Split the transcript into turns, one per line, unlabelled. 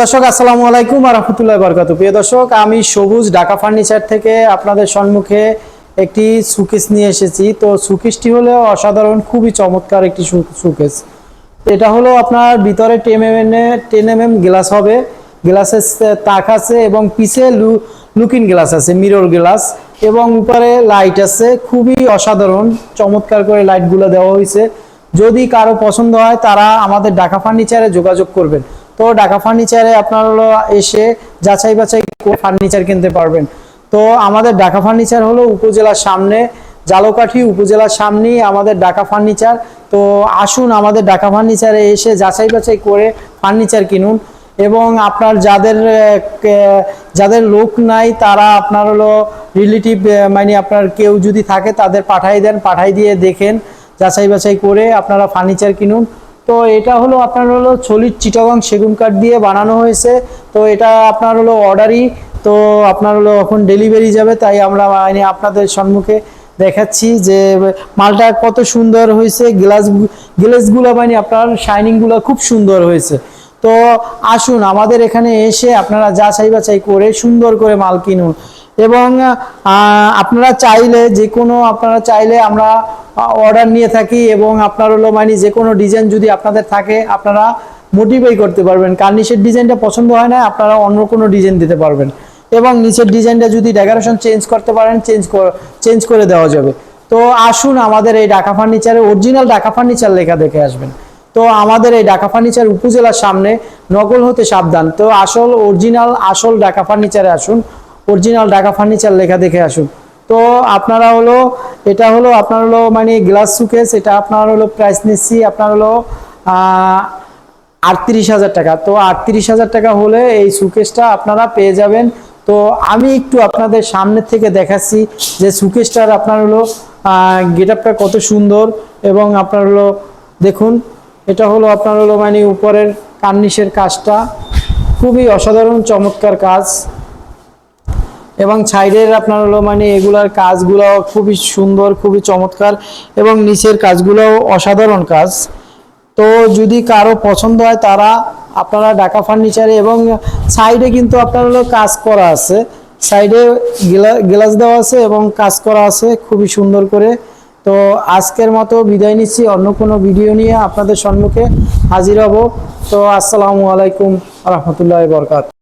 দর্শক, আসসালামু আলাইকুম রহমতুল্লাহ বরকাত প্রিয় দর্শক, আমি সবুজ ঢাকা ফার্নিচার থেকে আপনাদের সম্মুখে একটি সুকেস নিয়ে এসেছি। তো সুকেসটি হলো অসাধারণ, খুবই চমৎকার একটি সুকেস। এটা হলো আপনার ভিতরে ten M ten M glass হবে। গ্লাসের তাক আছে এবং পিছে লুকিং গ্লাস আছে, মিরর গ্লাস। এবং উপরে লাইট আছে, খুবই অসাধারণ, চমৎকার করে লাইটগুলো দেওয়া হয়েছে। যদি কারও পছন্দ হয়, তারা আমাদের ঢাকা ফার্নিচারে যোগাযোগ করবেন। তো ঢাকা ফার্নিচারে আপনারা হলো এসে যাচাই বাছাই ফার্নিচার কিনতে পারবেন। তো আমাদের ঢাকা ফার্নিচার হলো উপজেলার সামনে, জালকাঠি উপজেলার সামনেই আমাদের ঢাকা ফার্নিচার তো আসুন আমাদের ঢাকা ফার্নিচারে এসে যাচাই বাছাই করে ফার্নিচার কিনুন এবং আপনার যাদের যাদের লোক নাই তারা আপনার হলো রিলেটিভ মানে আপনার কেউ যদি থাকে তাদের পাঠাই দেন, পাঠাই দিয়ে দেখেন, যাচাই বাছাই করে আপনারা ফার্নিচার কিনুন। তো এটা হলো আপনার হলো ছলির চিটাগাং সেগুন কাঠ দিয়ে বানানো হয়েছে। তো এটা আপনার হলো অর্ডারই তো আপনার হলো এখন ডেলিভারি যাবে, তাই আমরা মানে আপনাদের সম্মুখে দেখাচ্ছি যে মালটা কত সুন্দর হয়েছে। গ্লাস গ্লাসগুলো মানে আপনার শাইনিংগুলো খুব সুন্দর হয়েছে। তো আসুন, আমাদের এখানে এসে আপনারা যা যাচাই বাছাই করে সুন্দর করে মাল কিনুন। এবং আপনারা চাইলে যে কোনো, আপনারা চাইলে আমরা অর্ডার নিয়ে থাকি এবং আপনার হলো মানে যে কোনো ডিজাইন যদি আপনাদের থাকে, আপনারা মোটিফাই করতে পারবেন। কার্নিশের ডিজাইনটা পছন্দ হয় না, আপনারা অন্য কোনো ডিজাইন দিতে পারবেন। এবং নিচের ডিজাইনটা যদি ডেকোরেশন চেঞ্জ করতে পারেন চেঞ্জ চেঞ্জ করে দেওয়া যাবে। তো আসুন, আমাদের এই ঢাকা ফার্নিচারে অরিজিনাল ঢাকা ফার্নিচার লেখা দেখে আসবেন। তো আমাদের এই ঢাকা ফার্নিচার উপজেলার সামনে নকল হতে সাবধান। তো আসল অরিজিনাল আসল ঢাকা ফার্নিচারে আসুন। অরিজিনাল ঢাকা ফার্নিচার লেখা দেখে আসুন। তো আপনারা হলো, এটা হলো আপনার হলো মানে গ্লাস সুকেস এটা আপনার হলো প্রাইস নিচ্ছি আপনার হলো আটত্রিশ হাজার টাকা। তো আটত্রিশ হাজার টাকা হলে এই সুকেসটা আপনারা পেয়ে যাবেন। তো আমি একটু আপনাদের সামনে থেকে দেখাচ্ছি যে সুকেসটার আপনার হলো গেট আপটা কত সুন্দর এবং আপনার হলো, দেখুন এটা হলো আপনার হলো মানে উপরের কার্নিশের কাজটা। খুবই অসাধারণ, চমৎকার কাজ। এবং সাইডের আপনার হলো মানে এগুলার কাজগুলো খুবই সুন্দর, খুবই চমৎকার এবং নিচের কাজগুলোও অসাধারণ কাজ। তো যদি কারও পছন্দ হয় তারা আপনারা ঢাকা ফার্নিচারে এবং সাইডে কিন্তু আপনার হলো কাজ করা আছে। সাইডে গ্লাস দেওয়া আছে এবং কাজ করা আছে খুবই সুন্দর করে। তো আজকের মতো বিদায় নিচ্ছি। অন্য কোনো ভিডিও নিয়ে আপনাদের সম্মুখে হাজির হব। তো আসসালামু আলাইকুম রহমতুল্লাহ বরকাত